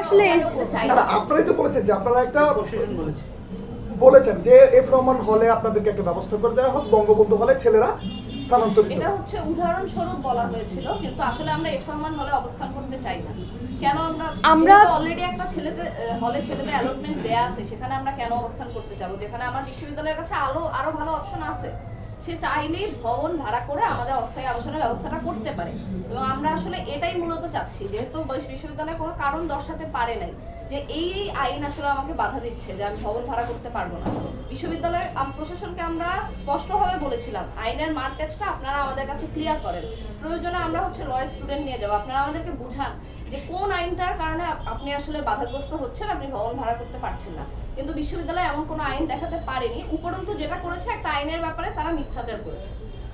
আসলে আপনারাই তো বলেছেন যে আপনারা একটা বলেছেন যে এফ রহমান হলে আপনাদেরকে একটা ব্যবস্থা করে দেওয়া হোক বঙ্গবন্ধু হলে ছেলেরা স্থানান্তরিত। এটা হচ্ছে উদাহরণস্বরূপ বলা হয়েছিল কিন্তু আসলে আমরা এফ রহমান হলে অবস্থান করতে চাই না। কেন আমরা আমরা- অলরেডি একটা ছেলেদের হলে ছেলেদের অ্যালটমেন্ট দেয়া আছে সেখানে আমরা কেন অবস্থান করতে যাব? যেখানে আমার বিশ্ববিদ্যালয়ের কাছে আলো আরও ভালো অপশন আছে। সে চাইলেই ভবন ভাড়া করে আমাদের অস্থায়ী আবাসনের ব্যবস্থাটা করতে পারে। এবং আমরা আসলে এটাই মূলত চাচ্ছি, যেহেতু বিশ- বিশ্ববিদ্যালয় কোনো কারণ দর্শাতে পারে নাই, যে এই এই আইন আসলে আমাকে বাধা দিচ্ছে যে আমি ভবন ভাড়া করতে পারব না। বিশ্ববিদ্যালয় প্রশাসনকে আমরা স্পষ্টভাবে বলেছিলাম, আইনের মার্কেটটা আপনারা আমাদের কাছে ক্লিয়ার করেন। প্রয়োজনে আমরা হচ্ছে লয়ার স্টুডেন্ট নিয়ে যাব, আপনারা আমাদেরকে বুঝান যে কোন আইনটার কারণে আপনি আসলে বাধাগ্রস্ত হচ্ছেন, আপনি ভবন ভাড়া করতে পারছেন না। কিন্তু বিশ্ববিদ্যালয় এমন কোনো আইন দেখাতে পারেনি। উপরন্তু যেটা করেছে, একটা আইনের ব্যাপারে তারা মিথ্যাচার করেছে।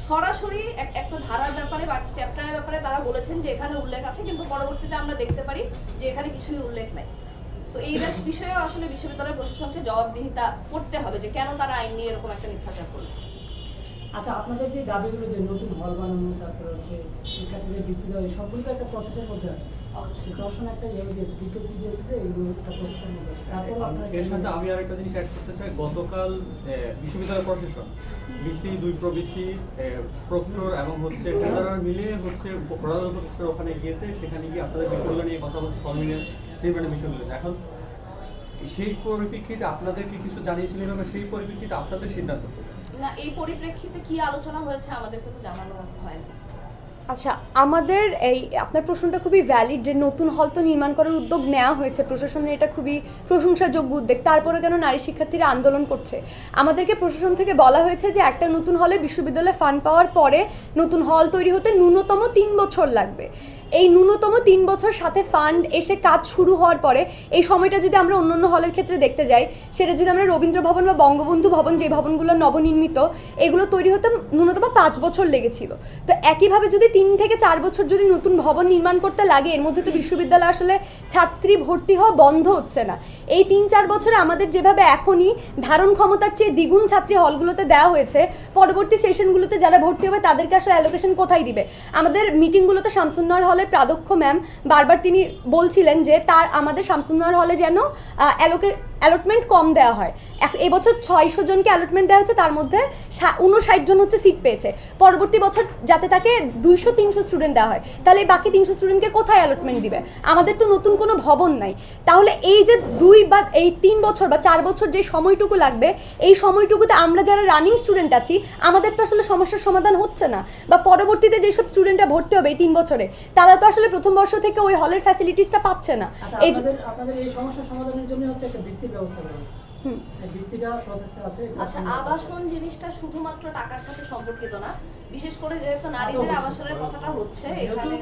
সরাসরি এক- একটা ধারার ব্যাপারে বা চ্যাপ্টারের ব্যাপারে তারা বলেছেন যে এখানে উল্লেখ আছে, কিন্তু পরবর্তীতে আমরা দেখতে পারি যে এখানে কিছুই উল্লেখ নাই। তো এই বিষয়েও আসলে বিশ্ববিদ্যালয় প্রশাসনকে জবাবদিহিতা করতে হবে যে কেন তারা আইন নিয়ে এরকম একটা মিথ্যাচার করল। আচ্ছা আপনাদের যে দাবিগুলো যে নতুন হল বানানো তারপরে হচ্ছে শিক্ষার্থীদের বৃত্তি দেওয়া সবগুলো তো একটা প্রসেসের মধ্যে আছে। দর্শন একটা ইয়ে দিয়েছে বিজ্ঞপ্তি দিয়েছে যে এগুলো একটা প্রসেসের মধ্যে আছে। তারপর আপনারা এর সাথে আমি আরেকটা জিনিস অ্যাড করতে চাই। গতকাল বিশ্ববিদ্যালয় প্রশাসন বিসি দুই প্রবিসি প্রক্টর এবং হচ্ছে ট্রেজারার মিলে হচ্ছে প্রধান উপদেষ্টার ওখানে গিয়েছে। সেখানে গিয়ে আপনাদের বিষয়গুলো নিয়ে কথা বলছে কমিউনিয়ন নির্মাণের বিষয়গুলো এখন সেই পরিপ্রেক্ষিতে আপনাদেরকে কিছু জানিয়েছিলেন এবং সেই পরিপ্রেক্ষিতে আপনাদের সিদ্ধান্ত? না এই পরিপ্রেক্ষিতে কি আলোচনা হয়েছে আমাদেরকে তো জানানো হয়নি আচ্ছা আমাদের এই আপনার প্রশ্নটা খুবই ভ্যালিড যে নতুন হল তো নির্মাণ করার উদ্যোগ নেওয়া হয়েছে প্রশাসনের এটা খুবই প্রশংসাযোগ্য উদ্যোগ। তারপরে কেন নারী শিক্ষার্থীরা আন্দোলন করছে? আমাদেরকে প্রশাসন থেকে বলা হয়েছে যে একটা নতুন হলে বিশ্ববিদ্যালয়ে ফান্ড পাওয়ার পরে নতুন হল তৈরি হতে ন্যূনতম তিন বছর লাগবে। এই ন্যূনতম তিন বছর সাথে ফান্ড এসে কাজ শুরু হওয়ার পরে এই সময়টা যদি আমরা অন্য অন্য হলের ক্ষেত্রে দেখতে যাই সেটা যদি আমরা রবীন্দ্র ভবন বা বঙ্গবন্ধু ভবন যে ভবনগুলো নবনির্মিত এগুলো তৈরি হতে ন্যূনতম পাঁচ বছর লেগেছিল। তো একইভাবে যদি তিন থেকে চার বছর যদি নতুন ভবন নির্মাণ করতে লাগে এর মধ্যে তো বিশ্ববিদ্যালয় আসলে ছাত্রী ভর্তি হওয়া বন্ধ হচ্ছে না। এই তিন চার বছরে আমাদের যেভাবে এখনই ধারণ ক্ষমতার চেয়ে দ্বিগুণ ছাত্রী হলগুলোতে দেওয়া হয়েছে পরবর্তী সেশনগুলোতে যারা ভর্তি হবে তাদেরকে আসলে অ্যালোকেশন কোথায় দিবে? আমাদের মিটিংগুলোতে শামসুন্নার হলের প্রাধ্যক্ষ ম্যাম বারবার তিনি বলছিলেন যে তার আমাদের শামসুন্নার হলে যেন অ্যালোকে অ্যালটমেন্ট কম দেওয়া হয়। এক- এবছর ছয়শো জনকে অ্যালটমেন্ট দেওয়া হচ্ছে তার মধ্যে উনষাট জন হচ্ছে সিট পেয়েছে। পরবর্তী বছর যাতে তাকে দুইশো তিনশো স্টুডেন্ট দেওয়া হয় তাহলে এই বাকি তিনশো স্টুডেন্টকে কোথায় অ্যালটমেন্ট দিবে? আমাদের তো নতুন কোনো ভবন নাই। তাহলে এই যে দুই বা এই তিন বছর বা চার বছর যে সময়টুকু লাগবে এই সময়টুকুতে আমরা যারা রানিং স্টুডেন্ট আছি আমাদের তো আসলে সমস্যার সমাধান হচ্ছে না। বা পরবর্তীতে যেসব স্টুডেন্টরা ভর্তি হবে এই তিন বছরে তারা তো আসলে প্রথম বর্ষ থেকে ওই হলের ফ্যাসিলিটিসটা পাচ্ছে না। আচ্ছা এই সমস্যার সমাধানের জন্য হচ্ছে একটা বৃত্তির ব্যবস্থা করা হয়েছে। বৃত্তিটা প্রসেসে আছে আচ্ছা আবাসন জিনিসটা শুধুমাত্র টাকার সাথে সম্পর্কিত না বিশেষ করে যেহেতু নারীদের আবাসনের কথাটা হচ্ছে এখানে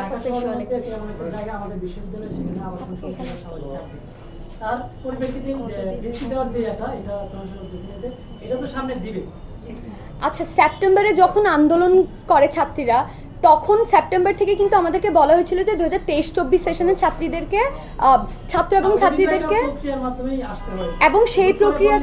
একটা জায়গা আমাদের বিশ্ববিদ্যালয় সেখানে আবাসন থাকবে তার পরিপ্রেক্ষিতে যে বৃত্তি দেওয়ার যে এটা এটা প্রশাসন উদ্যোগ এটা তো সামনে দিবে। আচ্ছা সেপ্টেম্বরে যখন আন্দোলন করে ছাত্রীরা তখন সেপ্টেম্বর থেকে কিন্তু আমাদেরকে বলা হয়েছিল যে দু হাজার তেইশ চব্বিশ সেশনের ছাত্রীদেরকে ছাত্র এবং ছাত্রীদেরকে এবং সেই প্রক্রিয়া।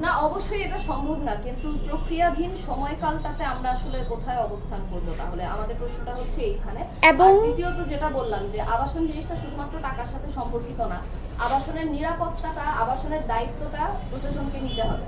না অবশ্যই এটা সম্ভব না কিন্তু প্রক্রিয়াধীন সময়কালটাতে আমরা আসলে কোথায় অবস্থান করব তাহলে? আমাদের প্রশ্নটা হচ্ছে এইখানে। এবং- দ্বিতীয়ত যেটা বললাম যে আবাসন জিনিসটা শুধুমাত্র টাকার সাথে সম্পর্কিত না আবাসনের নিরাপত্তাটা আবাসনের দায়িত্বটা প্রশাসনকে নিতে হবে।